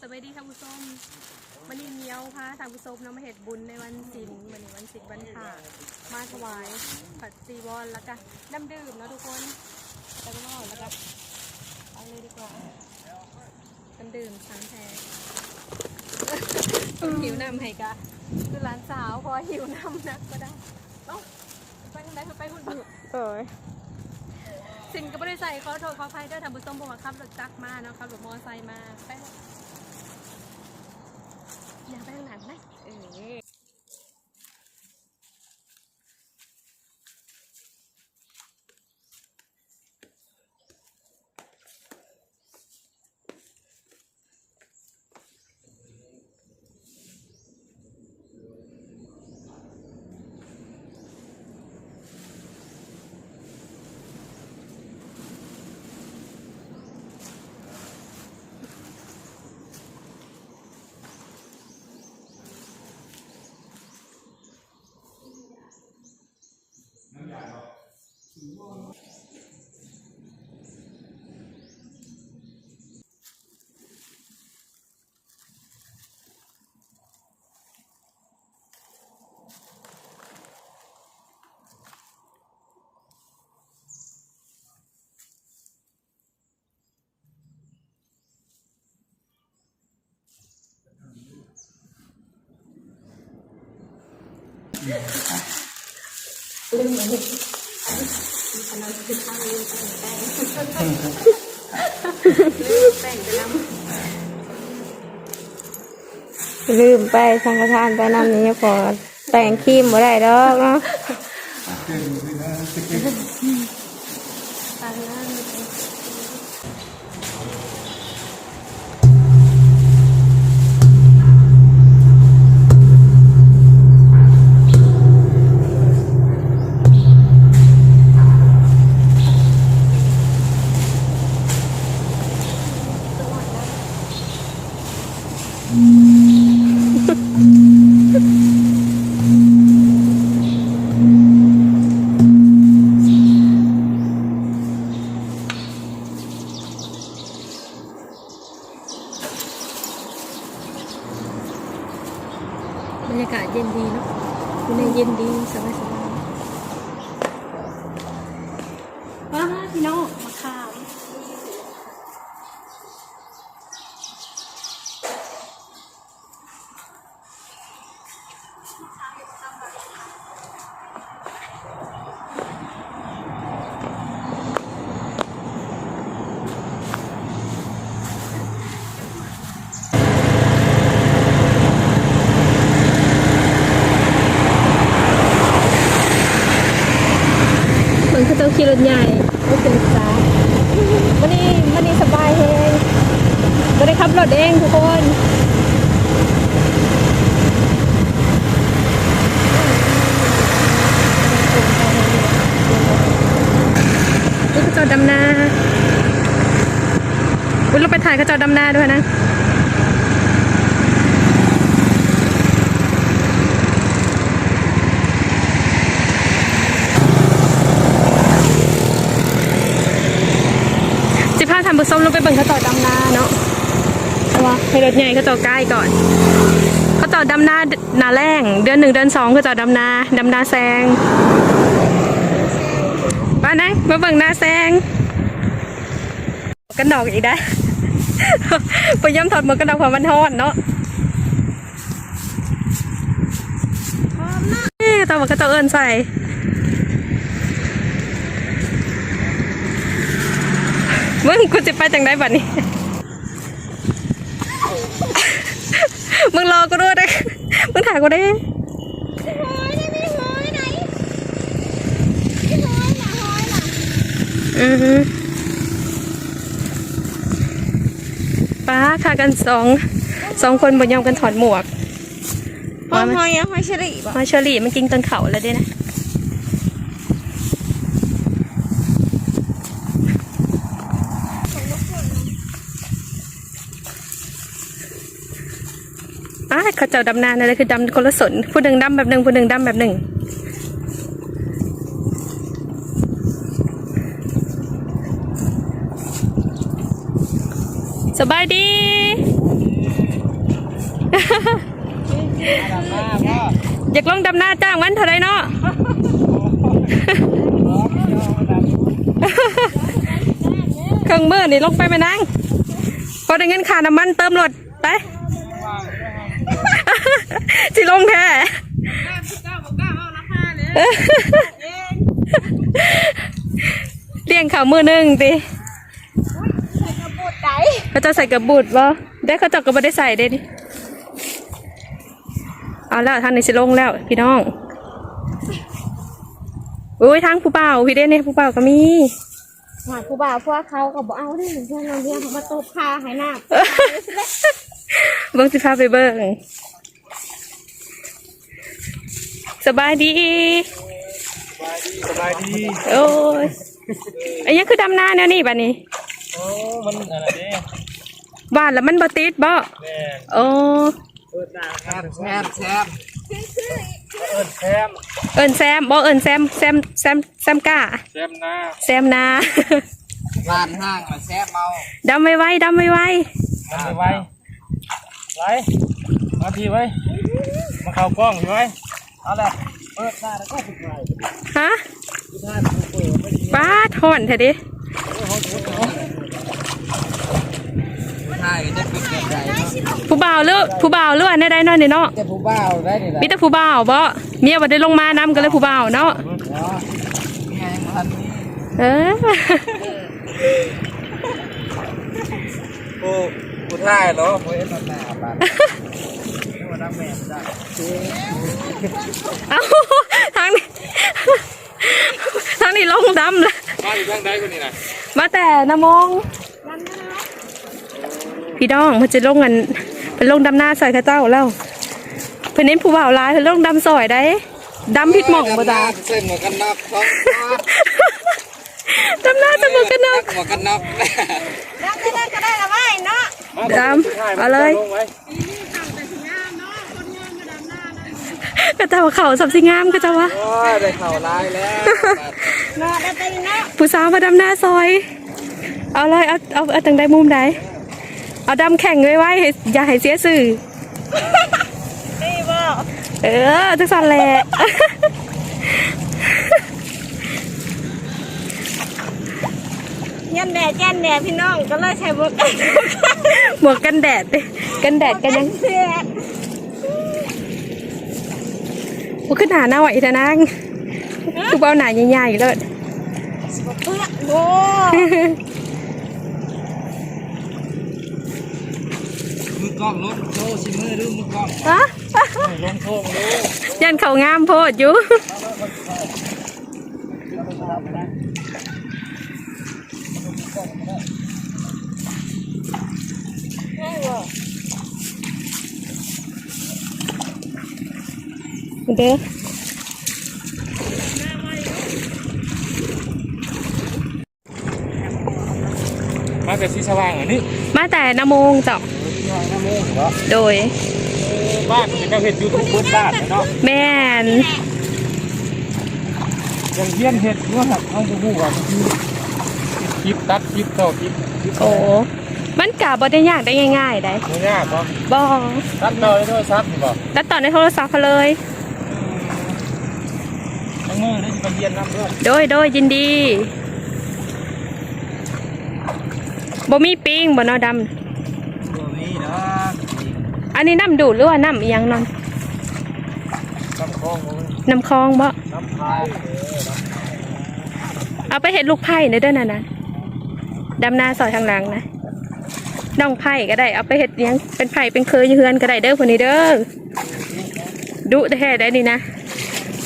สวัสดีท่านผู้ชมวันนี้เมียวพาท่านผู้ชมเนาะมาเห็ดบุญในวันศีลวันนี้วันศีลวันผ่ามาถวายผัดซีวอนแล้วก็น้ำดื่มเนาะทุกคนแล้วก็นอกแล้วก็เอาเลยดีกว่าน้ำดื่มสามแพงหิวน้ำให้กะคือร้านสาวพอหิวน้ำนักก็ได้เอ้าไปทางไหนไปหุ่นบุโอ้ย สินก็ไม่ได้ใส่ขาโทรเขาไปได้วยทำบุญส้มบวกครับรถจักรมาเนาะครับรถมอไซค์มาไปอย่าไปไหลังน 哎，我的妈！ แต่งไปน้ลืมไปสังฆทานไปน้ำนี้พอแต่งครีมบ่ได้ดอกเนาะ เหมือนคือเจ้าขี่รถใหญ่รถเป็นสายวันนี้วันนี้สบายเฮงก็ได้ขับรถเองทุกคนนี่คือจอดดำนาอุ้ยเราไปถ่ายกระจอดดำนาด้วยนะ ส้มลงไปเบิ่งเขาจอดดำนาเนาะเอาวะให้รถใหญ่เขาจอดใกล้ก่อน เขาจอดดำนานาแรงเดือนหนึ่งเดือนสองเขาจอดดำนาดำนาแซงมาไหนมาเบิ่งนาแซงกันดอกอีกได้ไปย่ำถอดหมวกกันดอกความมันทอดเนาะเอ๊ะตอนว่าเขาเจะเอินใส่ มึงกูจะไปจังได้บัดนี้ มึงรอกูด้วยนะมึงถ่ายกูได้อือฮึป้าค่ะกันสองสองคนบนยอมกันถอดหมวกหอยหอยอะหอยเชอรี่บ่มาเชอรี่มันกินต้นเขาแล้วด้วยนะ อะเขาเจ้าดำนานอะไรคือดำคนละสนผู้หนึ่งดำแบบหนึ่งผู้หนึ่งดำแบบหนึ่งสบายดีอยากลองดำหน้าจ้างวันเท่าไรเนาะเครื่องมือนี่ลงไปไหมนางพอได้เงินค่าน้ำมันเติมรถไป สิลงแท้เลี้ยงข่าวมือหนึ่งติเขาจะใส่กระบุดบ่ได้เขาเจักก็ไม่ได้ใส่เด้ดิเอาแล้วทางนี้สิลงแล้ว พี่น้องอุ้ยทางผู้เป่าพี่เด้เนี่ยผู้เป่าก็มีหาผู้บ่าวพวกเขาก็บอกเอาได้เหมือนเพื่อนเราเรียนเขามาตบพาหายหน้าเบิ้งสิพาไปเบิ้ง สบายดี สบายดีโอ้ยอันนี้คือดำนาแนวนี้บ้านี้โอ้มันอะไรเนี่ยบ้านแล้วมันบ่ติดบ่แม่โอ้เปิดหน้าแซมแซมแซมเอิญแซมเอิ้นแซมบ่เอิ้นแซมแซมแซมแซมก้าแซมหน้าแซมนาบ้านห้างมาแซมเมาดำไม่ไว้ดำไม่ไว้ทำไปไว้ไว้มาทีไว้มาเข้ากล้องไว้ เอาละเปิดหน้าแล้วก็ปิดไว้ฮะปิดหน้าเปิดไม่ดีป้าดห่อนเถอะดิใช่จะปิดแบบไหนผู้บ่าวหรือผู้บ่าวหรือว่าแน่ได้เนาะนี่เนาะจะผู้บ่าวได้นี่แหละมีแต่ผู้บ่าวบ่เมียบ่ได้ลงมานํก็เลยผู้บ่าวเนาะไงมันนี้เออผู้ผู้ท่ายเหรอผู้เอ็นหน้าบ้าน เอ้าทางนี้ทางนี้ลงดำเลยมาอยู่ทางใดคนนี้นะมาแต่นามงพี่น้องเพิ่นจะลงกันเพิ่นลงดำหน้าซอยข้าเจ้าแล้วเพิ่อนเน้นผู้บ่าวหลายเพิ่อนลงดำซอยได้ดำผิดหม่องบ่ตาเส้นหมวกกันน็อกท้องดำหน้าจะบ่กันเนาะหมวกกันน็อกแล้วก็ได้ก็ได้ละไม่เนาะดำเอาเลย ก็เจ้าว่าเขาสับสิงามก็เจ้าว่าโอ้ยได้เข่าลายแล้วเนาะได้ไปเนาะผู้สาวมาดำหน้าซอย เอาเลยเอาเอาเอาจังใดมุมใดเอาดำแข่งไว้ไว้ให้อย่าให้เสียสื่อนี่บ่เออจังสันแหละยันแดดยันแดดพี่น้องก็เลยใช้บวกกันหมวกกันแดดดิกันแดดกันยัง เสียดกูขึ้นหาหน้าไหวแต่นางกูเบาหนาใหญ่ๆเลยเพื่อโบมือกล้องลงโชว์ชิมือดูมือกล้องฮะลงโชว์ดูยันเขางามโพดอยู่ เด้อมาแต่สีสว่างอันนี้มาแต่นโมงเจ้าน้ำมูกเหรอโดยบ้านจะเห็ดยูทูบเบิร์ดบ้านเนาะแม่นยังเฮียนเห็ดเมื่อหักเอาบูบูว่ามันคือคลิปตัดคลิปต่อคลิปคลิปโอ้มันกะบ่ได้ยากได้ง่ายๆได้ไม่ยากปะบ่ตัดต่อได้ด้วยซับนี่ปะแล้วต่อในโทรศัพท์เขาเลยทั้ง มือได้ไปเยียนน้ำด้วยโดยโดยยินดีบ่มีปิงบ่เนอดำตัวนี้นะอันนี้น้ำดูดหรือว่าน้ำอีหยังนอนน้ำคลองน้ำคลองบ่น้ำพายเอาไปเห็ดลูกไผ่ในเด้อน่ะนะดำนาซอยทางหลังนะน้องไผ่ก็ได้เอาไปเห็ดอิหยังเป็นไผ่เป็นเคยอยู่เฮือนก็ได้เด้อคนนี้เด้อดุแท้ได้นี่นะ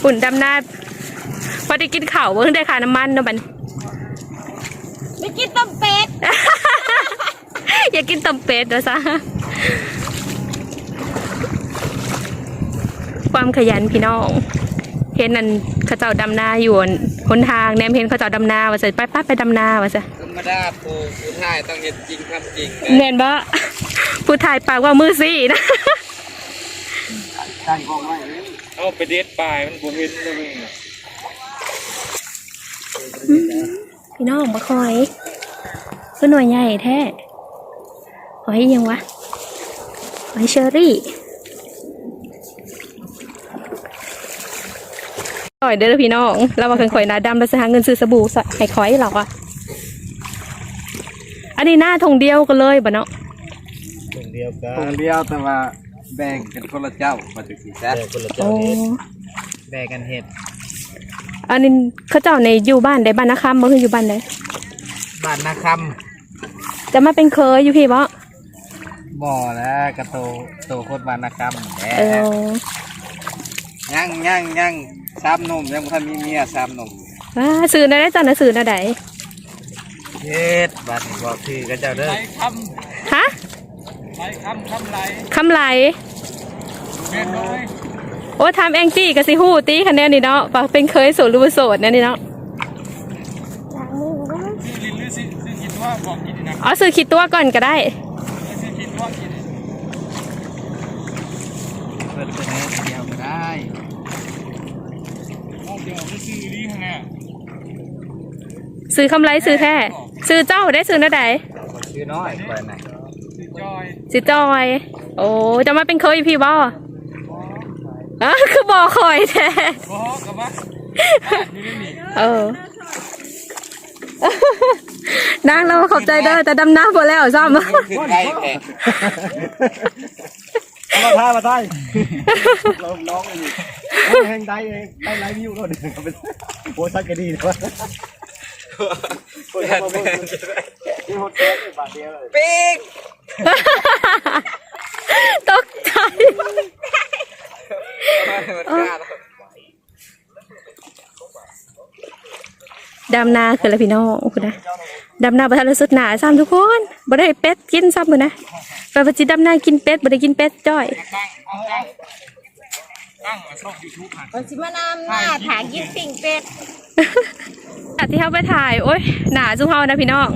ฝุ่นดำนา พอได้กินข้าวเบิ่งได้ค่าน้ำมันเนาะบัด ไม่กินต้มเป็ดอย่ากินต้มเป็ดเด้อซะความขยันพี่น้อง เห็นนั่นเขาเจ้าดำนาอยู่อั่นหนทางแนมเห็นเขาเจ้าดำนาว่าจะไปป้าไปดำนาว่าจะธรรมดาปูปูท่ายต้องเห็ดจริงทำจริงเห็นบ่ผู้ถ่ายปากว่ามือซี่นะตั้งกองไว้เอาไปเด็ดปลายมันบ่เห็นเลย พี่น้องบ่คอยคือหน่วยใหญ่แท้หอยยังวะหอยเชอรี่ต่อยเด้อพี่น้องเราว่าเพิ่นข่อยหนาดำแล้วสิหาเงินซื้อสบู่ใส่ให้ข่อยเหรอวะอันนี้หน้าทงเดียวกันเลยบ่เนาะตรงเดียวกัคนนเดียวแต่ว่าแบ่งกันคนละเจ้ามาจากสีแซ่แต่คนละเจ้าโอ้เฮ็ดแบ่งกันเห็ด อันนี้เขาเจ้าในอยู่บ้านใดบ้านนาคำบ่คืออยู่บ้านใดบ้านนาคจะมาเป็นเคยอยู่พี่บ่ำบ่อแล้วกระโตโตโคตรบ้านนาคำแหเอมอยังยังยังสามหนุ่มยังบ่ทันมีเมียสามหนุ่มว่าซื้อได้ได้จ้ะนะซื้อได้ใดเฮ็ดบ้านนี้บอกคือกันเจ้าเด้อฮะไรคำคำไรคำไหลแม่น้อย โอ้ทำแองจี้กับสิฮู้ตีคะแนนนี่เนาะปะเป็นเคยโสดหรือบ่โสดเนี่ยนี่เนาะชื่อลินหรือชื่อชื่อคิดว่าบอกกินนะอ๋อซื้อคิดตัวก่อนก็ได้ชื่อคิดว่ากินเปิดเป็นเดียวก็ได้ห้องเดียวก็ซื้อดีข้างหน้าซื้อคำไรซื้อแท้ซื้อเจ้าได้ซื้อได้ใดชื่อน้อยไปไหนซื้อจอยสิจอย โอ้จะมาเป็นเคยอยู่พี่บ่ อะคือบ่คอยแท้บอกกับว่าอยู่ในนี่เออนางเราขอบใจเด้อแต่ดำน้ำบ่แล้วซ้ำคือไก่แท้เอามาท่ามาท่าเราร้องเลยนี่โอ้ยแห้งได้เลยได้ไลฟ์วิวแล้วเดี๋ยวเอาไปโอ้ยสักก็ดีนะวะโอ้ยมาเบิ่งนี่โฮเทลเลยบาทเดียวเลยปิ๊กตกใจ ดำนาคืออะไรพี่น้องคุณนะดำนาประทานสุดหนาซ้ำทุกคนบ่ได้เป็ดกินซ้ำมือนะไปปฏิดำนากินเป็ดบ่ได้กินเป็ดจ้อยตั้งเอาตั้งตั้งช่องยูทูบอะวันสิมานำหน้าถากินปิ่งเป็ดอะที่เขาไปถ่าย โอ๊ยหนาจุ้เฮานะพี่น้อง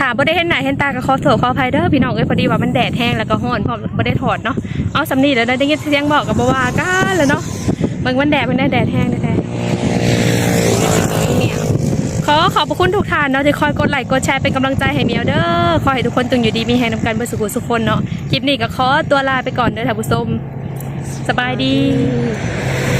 ถามบ่ได้เห็นหน้าเห็นตากับขอโทษขออภัยเด้อพี่น้องเอ้ยพอดีว่ามันแดดแห้งแล้วก็ร้อนพร้อมบ่ได้ถอดเนาะเอาสำนีแล้วได้ยินเสียงบอกกับบ่ว่ากันแล้วเนาะเบิ่งมันแดดมันได้แดดแห้งแท้ขอขอบคุณทุกท่านเนาะที่คอยกดไลค์กดแชร์เป็นกำลังใจให้เมียวเด้อขอให้ทุกคนจงอยู่ดีมีแรงนำกันเบ่สุขสุขคนเนาะคลิปนี้ก็ขอตัวลาไปก่อนเด้อท่านผู้ชมสบายดี